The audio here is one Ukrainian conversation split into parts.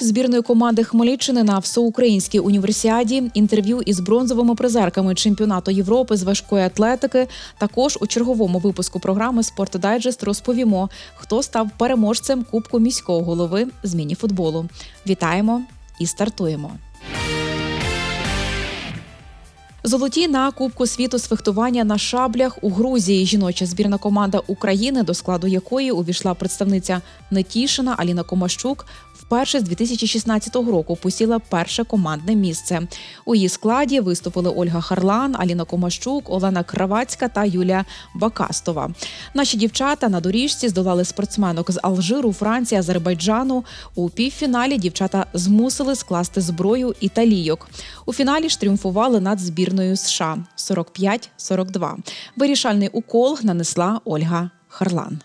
Збірної команди Хмельниччини на всеукраїнській універсіаді, інтерв'ю із бронзовими призерками чемпіонату Європи з важкої атлетики. Також у черговому випуску програми «Спортдайджест» розповімо, хто став переможцем Кубку міського голови з міні-футболу. Вітаємо і стартуємо. Золоті на Кубку світу з фехтування на шаблях у Грузії. Жіноча збірна команда України, до складу якої увійшла представниця Нетішина Аліна Комащук. Вперше з 2016 року посіла перше командне місце. У її складі виступили Ольга Харлан, Аліна Комащук, Олена Кравацька та Юлія Бакастова. Наші дівчата на доріжці здолали спортсменок з Алжиру, Франції, Азербайджану. У півфіналі дівчата змусили скласти зброю італійок. У фіналі ж тріумфували над збірною США 45-42. Вирішальний укол нанесла Ольга Харлан.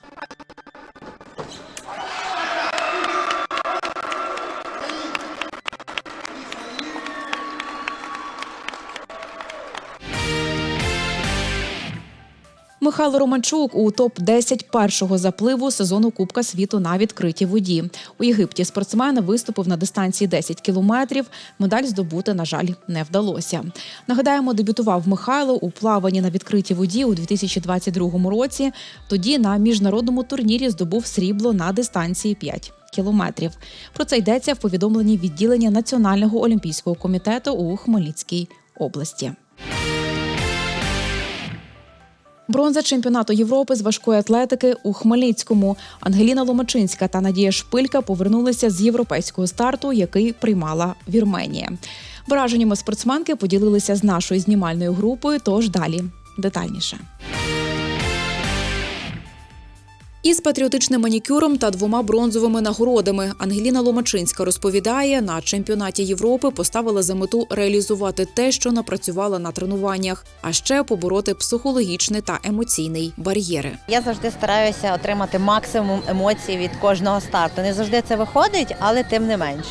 Михайло Романчук у топ 10 першого запливу сезону Кубка світу на відкритій воді. У Єгипті спортсмен виступив на дистанції 10 кілометрів. Медаль здобути, на жаль, не вдалося. Нагадаємо, дебютував Михайло у плаванні на відкритій воді у 2022 році. Тоді на міжнародному турнірі здобув срібло на дистанції 5 кілометрів. Про це йдеться в повідомленні відділення Національного олімпійського комітету у Хмельницькій області. Бронза чемпіонату Європи з важкої атлетики у Хмельницькому. Ангеліна Ломачинська та Надія Шпилька повернулися з європейського старту, який приймала Вірменія. Враженнями спортсменки поділилися з нашою знімальною групою. Тож далі детальніше. Із патріотичним манікюром та двома бронзовими нагородами Ангеліна Ломачинська розповідає, на чемпіонаті Європи поставила за мету реалізувати те, що напрацювала на тренуваннях, а ще побороти психологічний та емоційний бар'єри. Я завжди стараюся отримати максимум емоцій від кожного старту. Не завжди це виходить, але тим не менш.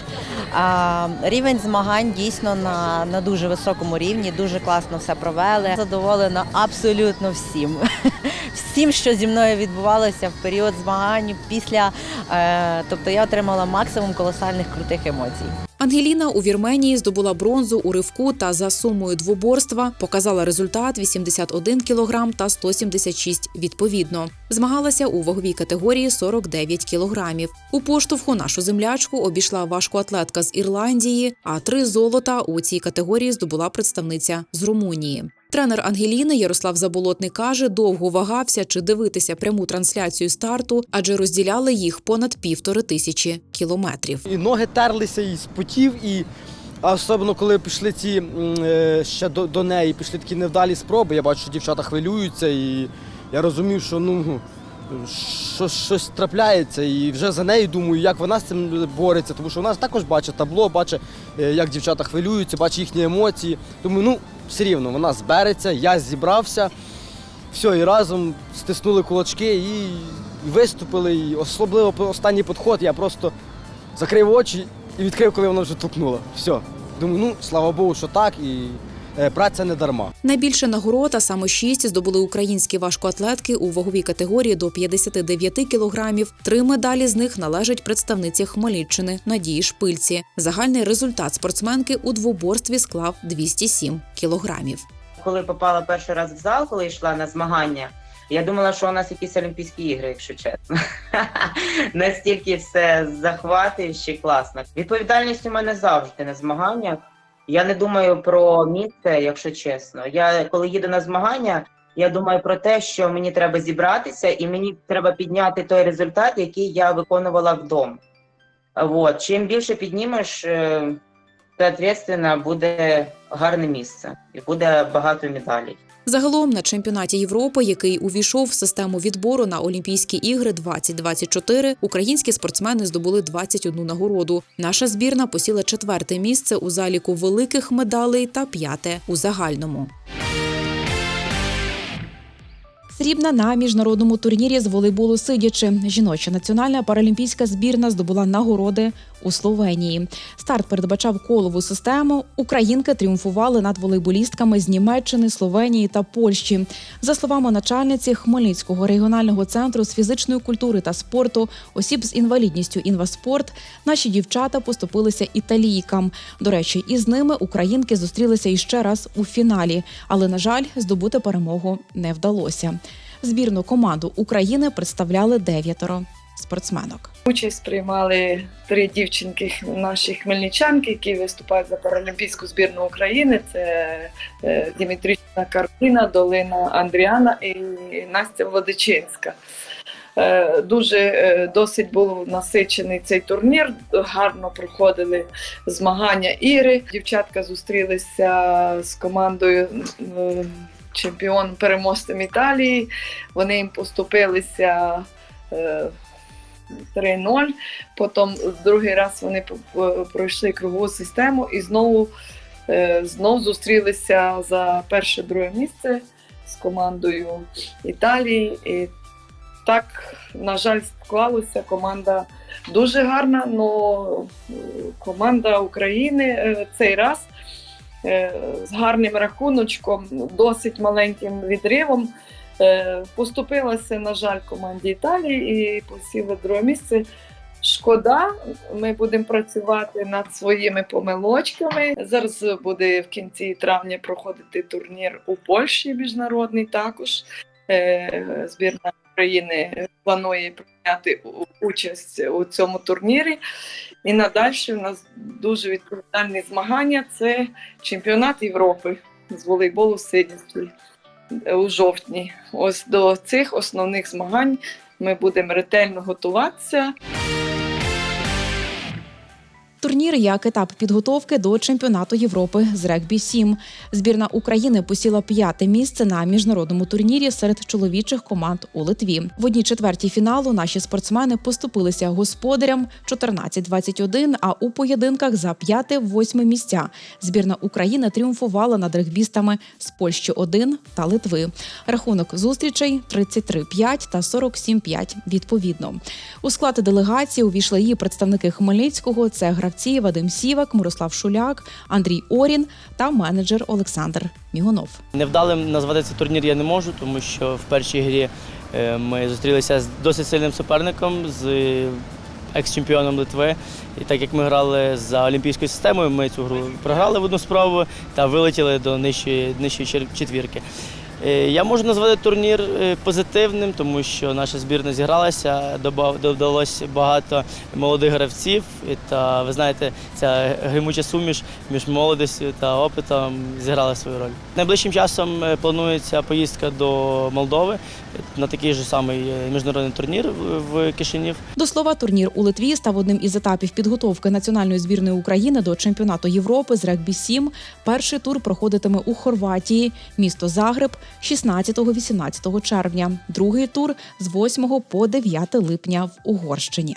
Рівень змагань дійсно на, на дуже високому рівні, дуже класно все провели. Задоволена абсолютно всім. Всім, що зі мною відбувалося період змагань, після. Е, тобто я отримала максимум колосальних крутих емоцій. Ангеліна у Вірменії здобула бронзу у ривку та за сумою двоборства показала результат 81 кілограм та 176 відповідно. Змагалася у ваговій категорії 49 кілограмів. У поштовху нашу землячку обійшла важкоатлетка з Ірландії, а три золота у цій категорії здобула представниця з Румунії. Тренер Ангеліни Ярослав Заболотний каже, довго вагався чи дивитися пряму трансляцію старту, адже розділяли їх понад півтори тисячі кілометрів. І ноги терлися, і спотів, і особливо коли пішли ці е, ще до, до неї, пішли такі невдалі спроби. Я бачу, що дівчата хвилюються, і я розумів, що ну що, щось трапляється, і вже за нею думаю, як вона з цим бореться, тому що вона також бачить табло, бачить, е, як дівчата хвилюються, бачить їхні емоції. Думаю, ну все рівно вона збереться, я зібрався. Все, і разом стиснули кулачки і, виступили. І особливо останній підход я просто закрив очі і відкрив, коли вона вже тукнула. Все. Думаю, ну слава Богу, що так, і праця не дарма. Найбільше нагород, а саме шість, здобули українські важкоатлетки у ваговій категорії до 59 кілограмів. Три медалі з них належать представниці Хмельниччини Надії Шпильці. Загальний результат спортсменки у двоборстві склав 207 кілограмів. коли попала перший раз в зал, коли йшла на змагання, я думала, що у нас якісь Олімпійські ігри, якщо чесно. Настільки все захватуюче, класно. Відповідальність у мене завжди на змаганнях. Я не думаю про місце, якщо чесно. Я коли їду на змагання, я думаю про те, що мені треба зібратися, і мені треба підняти той результат, який я виконувала вдома. От. Чим більше піднімеш, то, соответственно, буде гарне місце і буде багато медалей. Загалом на чемпіонаті Європи, який увійшов в систему відбору на Олімпійські ігри 2024, українські спортсмени здобули 21 нагороду. Наша збірна посіла четверте місце у заліку великих медалей та п'яте у загальному. Срібна на міжнародному турнірі з волейболу сидячи. Жіноча національна паралімпійська збірна здобула нагороди у Словенії. Старт передбачав колову систему. Українки тріумфували над волейболістками з Німеччини, Словенії та Польщі. За словами начальниці Хмельницького регіонального центру з фізичної культури та спорту осіб з інвалідністю інваспорт, наші дівчата поступилися італійкам. До речі, із ними українки зустрілися іще раз у фіналі, але на жаль, здобути перемогу не вдалося. Збірну команду України представляли дев'ятеро спортсменок. Участь приймали три дівчинки наші хмельничанки, які виступають за паралімпійську збірну України. Це е, Дімітрична Кароліна, Долина Андріана і Настя Владичинська. Е, Дуже е, досить був насичений цей турнір. Гарно проходили змагання Іри. Дівчатка зустрілися з командою чемпіон переможцем Італії. Вони їм поступилися. е, 3-0. Потім другий раз вони п- пройшли кругову систему і знову е, знов зустрілися за перше друге місце з командою Італії. І так, на жаль, склалося. Команда дуже гарна, але команда України е, цей раз е, з гарним рахуночком, досить маленьким відривом. Е, Поступилася, на жаль, команді Італії і посіла друге місце. Шкода, ми будемо працювати над своїми помилочками. Зараз буде в кінці травня проходити турнір у Польщі міжнародний також. Е, Збірна України планує прийняти участь у цьому турнірі. І надалі у нас дуже відповідальні змагання це чемпіонат Європи з волейболу сидячий у жовтні. Ось до цих основних змагань ми будемо ретельно готуватися. Турнір як етап підготовки до чемпіонату Європи з регбі 7 Збірна України посіла п'яте місце на міжнародному турнірі серед чоловічих команд у Литві. В одній четвертій фіналу наші спортсмени поступилися господарям 14-21, а у поєдинках за п'яте-восьме місця збірна України тріумфувала над регбістами з Польщі 1 та Литви. Рахунок зустрічей 33-5 та 47-5 відповідно. У склад делегації увійшли її представники Хмельницького. Це гравці Вадим Сівак, Мирослав Шуляк, Андрій Орін та менеджер Олександр Мігунов. Невдалим назвати цей турнір я не можу, тому що в першій грі е, ми зустрілися з досить сильним суперником, з е, екс-чемпіоном Литви. І так як ми грали за олімпійською системою, ми цю гру програли в одну спробу та вилетіли до нижчої, нижчої четвірки. Е, Я можу назвати турнір е, позитивним, тому що наша збірна зігралася, додалось багато молодих гравців. Та ви знаєте, ця гримуча суміш між молодістю та опитом зіграла свою роль. Найближчим часом е, планується поїздка до Молдови на такий же самий міжнародний турнір в Кишинів. До слова, турнір у Литві став одним із етапів підготовки національної збірної України до чемпіонату Європи з регбі 7 Перший тур проходитиме у Хорватії, місто Загреб 16-18 червня. Другий тур з 8 по 9 липня в Угорщині.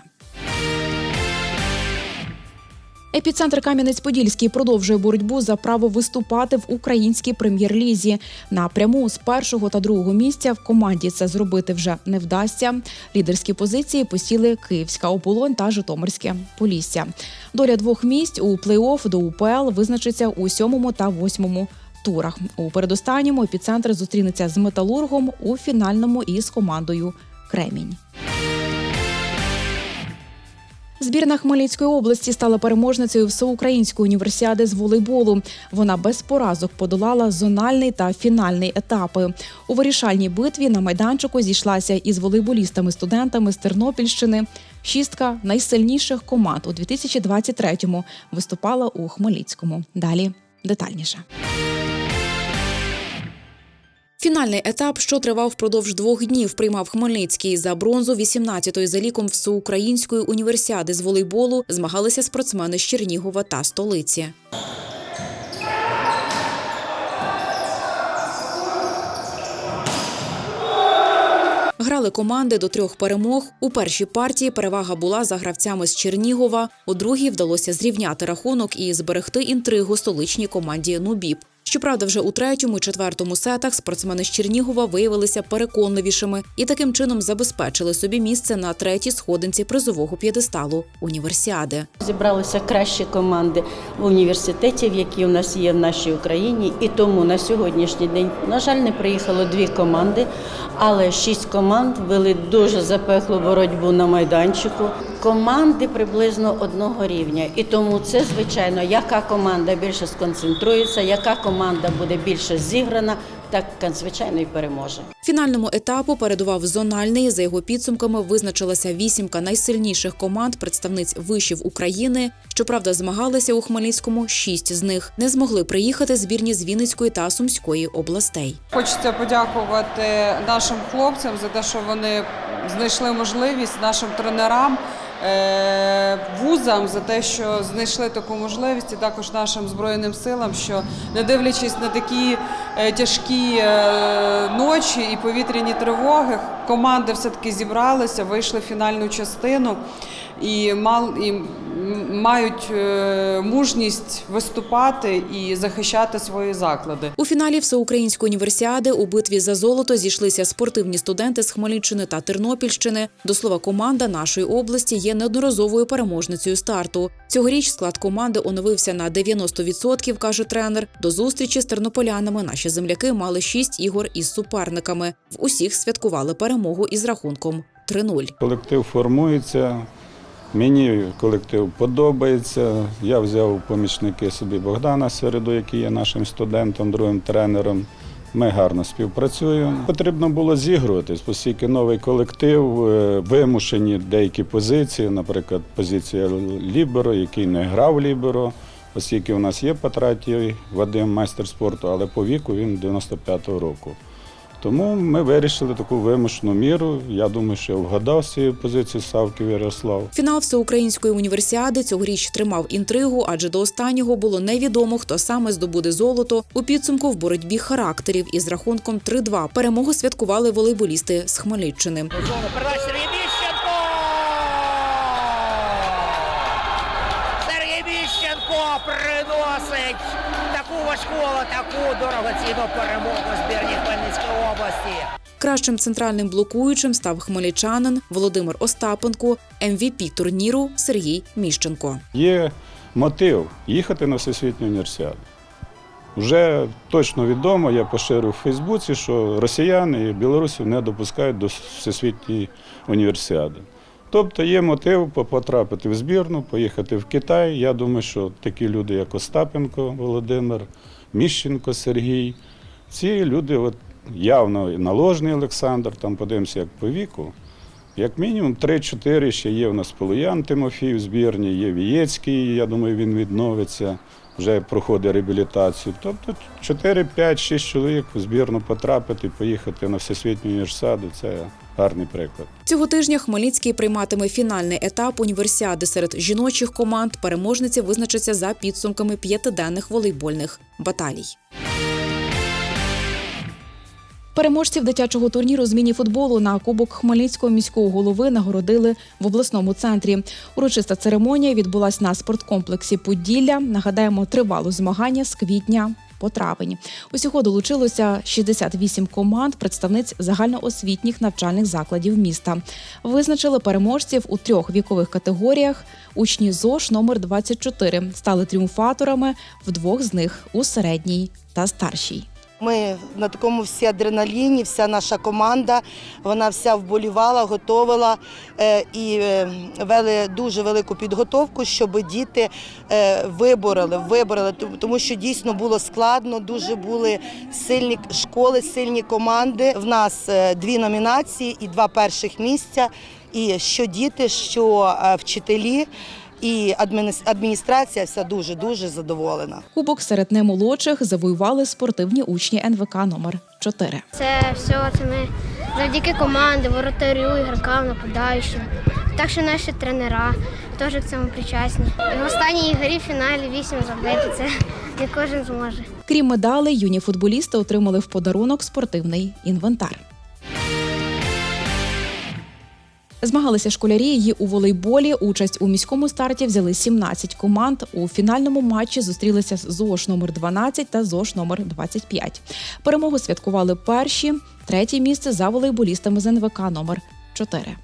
Епіцентр Кам'янець-Подільський продовжує боротьбу за право виступати в українській прем'єр-лізі. Напряму з першого та другого місця в команді це зробити вже не вдасться. Лідерські позиції посіли Київська оболонь та Житомирське Полісся. Доля двох місць у плей-офф до УПЛ визначиться у сьомому та восьмому. Турах у передостанньому епіцентр зустрінеться з металургом у фінальному із командою Кремінь. Збірна Хмельницької області стала переможницею всеукраїнської універсіади з волейболу. Вона без поразок подолала зональний та фінальний етапи. У вирішальній битві на майданчику зійшлася із волейболістами-студентами з Тернопільщини. Шістка найсильніших команд у 2023-му виступала у Хмельницькому. Далі детальніше. Фінальний етап, що тривав впродовж двох днів, приймав Хмельницький за бронзу 18-ї за ліком всеукраїнської універсіади з волейболу. Змагалися спортсмени з Чернігова та столиці. Грали команди до трьох перемог. У першій партії перевага була за гравцями з Чернігова. У другій вдалося зрівняти рахунок і зберегти інтригу столичній команді Нубіп. Щоправда, вже у третьому і четвертому сетах спортсмени з Чернігова виявилися переконливішими і таким чином забезпечили собі місце на третій сходинці призового п'єдесталу універсіади. Зібралися кращі команди університетів, які у нас є в нашій Україні, і тому на сьогоднішній день, на жаль, не приїхало дві команди, але шість команд вели дуже запеклу боротьбу на майданчику. Команди приблизно одного рівня, і тому це звичайно, яка команда більше сконцентрується, яка команда буде більше зіграна, так звичайно і переможе. Фінальному етапу передував зональний. За його підсумками визначилася вісімка найсильніших команд представниць вишів України. Щоправда, змагалися у Хмельницькому шість з них. Не змогли приїхати збірні з Вінницької та Сумської областей. Хочеться подякувати нашим хлопцям за те, що вони знайшли можливість, нашим тренерам, вузам за те, що знайшли таку можливість, і також нашим збройним силам, що не дивлячись на такі е, тяжкі е, ночі і повітряні тривоги, команди все-таки зібралися, вийшли в фінальну частину і мал і мають е, мужність виступати і захищати свої заклади. У фіналі всеукраїнської універсіади у битві за золото зійшлися спортивні студенти з Хмельниччини та Тернопільщини. До слова, команда нашої області є неодноразовою переможницею старту. Цьогоріч склад команди оновився на 90%, каже тренер. До зустрічі з тернополянами наші земляки мали шість ігор із суперниками. В усіх святкували перемогу із рахунком 3-0. Колектив формується. Мені колектив подобається. Я взяв помічники собі Богдана Середу, який є нашим студентом, другим тренером. Ми гарно співпрацюємо. Потрібно було зігруватись, оскільки новий колектив, е, вимушені деякі позиції, наприклад, позиція Ліберо, який не грав Ліберо, оскільки у нас є Патратій Вадим, майстер спорту, але по віку він 95-го року. Тому ми вирішили таку вимушену міру. Я думаю, що я вгадав з цієї позиції Савків Ярослав. Фінал всеукраїнської універсіади цьогоріч тримав інтригу, адже до останнього було невідомо, хто саме здобуде золото. У підсумку в боротьбі характерів із рахунком 3-2 перемогу святкували волейболісти з Хмельниччини. Передача Сергій Міщенко! Сергій Міщенко приносить але таку дорогоцінну перемогу збірні Хмельницької області. Кращим центральним блокуючим став хмельничанин Володимир Остапенко, МВП турніру Сергій Міщенко. Є мотив їхати на всесвітню універсіаду. Вже точно відомо, я поширив у Фейсбуці, що росіяни і білорусів не допускають до всесвітньої універсіади. Тобто є мотив потрапити в збірну, поїхати в Китай. Я думаю, що такі люди, як Остапенко Володимир, Міщенко Сергій, ці люди от, явно наложний Олександр, там подивимося, як по віку. Як мінімум 3-4 ще є у нас Полуян Тимофій в збірні, є Вієцький, я думаю, він відновиться, вже проходить реабілітацію. Тобто 4, 5, 6 чоловік в збірну потрапити, поїхати на всесвітню універсаду – це гарний приклад. Цього тижня Хмельницький прийматиме фінальний етап універсіади серед жіночих команд. Переможниці визначаться за підсумками п'ятиденних волейбольних баталій. Переможців дитячого турніру з міні-футболу на Кубок Хмельницького міського голови нагородили в обласному центрі. Урочиста церемонія відбулась на спорткомплексі Поділля. Нагадаємо, тривало змагання з квітня. По травень усього долучилося 68 команд представниць загальноосвітніх навчальних закладів міста. Визначили переможців у трьох вікових категоріях. Учні ЗОШ номер 24 стали тріумфаторами в двох з них у середній та старшій. Ми на такому всі адреналіні, вся наша команда, вона вся вболівала, готувала е, і е, вели дуже велику підготовку, щоб діти е, вибороли, вибороли, тому що дійсно було складно, дуже були сильні школи, сильні команди. В нас дві номінації і два перших місця. І що діти, що вчителі. І адміністрація вся дуже дуже задоволена. Кубок серед немолодших завоювали спортивні учні НВК номер 4 Це все це ми завдяки команді, воротарю, ігрокам, нападаючим. Так що наші тренера теж к цьому причасні. В останній грі в фіналі вісім забити. Це не кожен зможе. Крім медалей, юні футболісти отримали в подарунок спортивний інвентар. Змагалися школярі її у волейболі. Участь у міському старті взяли 17 команд. У фінальному матчі зустрілися ЗОШ номер 12 та ЗОШ номер 25. Перемогу святкували перші, третє місце за волейболістами з НВК номер 4.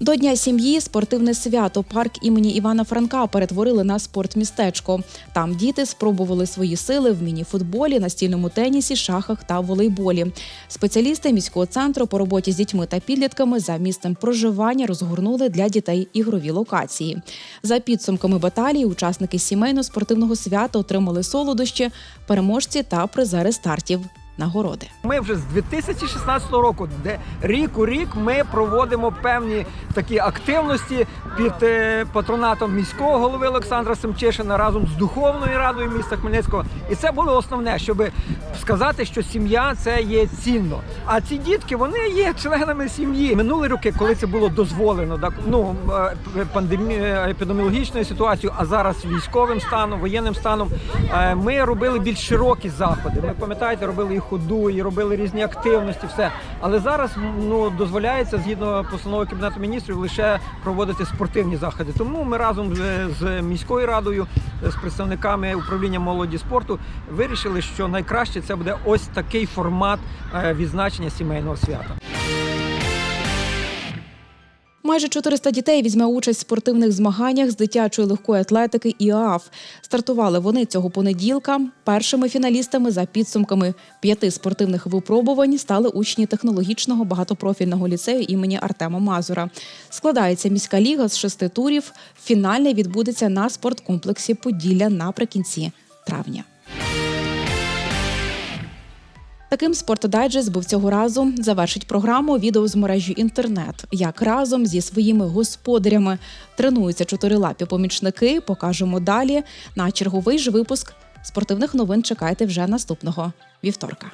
До Дня сім'ї спортивне свято парк імені Івана Франка перетворили на спортмістечко. Там діти спробували свої сили в міні-футболі, настільному тенісі, шахах та волейболі. Спеціалісти міського центру по роботі з дітьми та підлітками за місцем проживання розгорнули для дітей ігрові локації. За підсумками баталії, учасники сімейно-спортивного свята отримали солодощі, переможці та призери стартів. Нагороди. Ми вже з 2016 року, де рік у рік ми проводимо певні такі активності під е, патронатом міського голови Олександра Семчишина разом з духовною радою міста Хмельницького. І це було основне, щоб сказати, що сім'я це є цінно. А ці дітки вони є членами сім'ї. Минулі роки, коли це було дозволено, так ну е, пандемі... епідеміологічною ситуацією, а зараз військовим станом, воєнним станом, е, ми робили більш широкі заходи. Ми пам'ятаєте, робили і ходу, і робили різні активності, все. Але зараз ну дозволяється згідно постанови кабінету міністрів лише проводити спортивні заходи. Тому ми разом з, міською радою, з представниками управління молоді спорту вирішили, що найкраще це буде ось такий формат е, відзначення сімейного свята. Майже 400 дітей візьме участь в спортивних змаганнях з дитячої легкої атлетики ІААФ. Стартували вони цього понеділка. Першими фіналістами за підсумками п'яти спортивних випробувань стали учні технологічного багатопрофільного ліцею імені Артема Мазура. Складається міська ліга з шести турів. Фінальний відбудеться на спорткомплексі Поділля наприкінці травня. Таким спортодайджест був цього разу. Завершить програму відео з мережі інтернет. Як разом зі своїми господарями тренуються чотирилапі помічники. Покажемо далі. На черговий ж випуск спортивних новин чекайте вже наступного вівторка.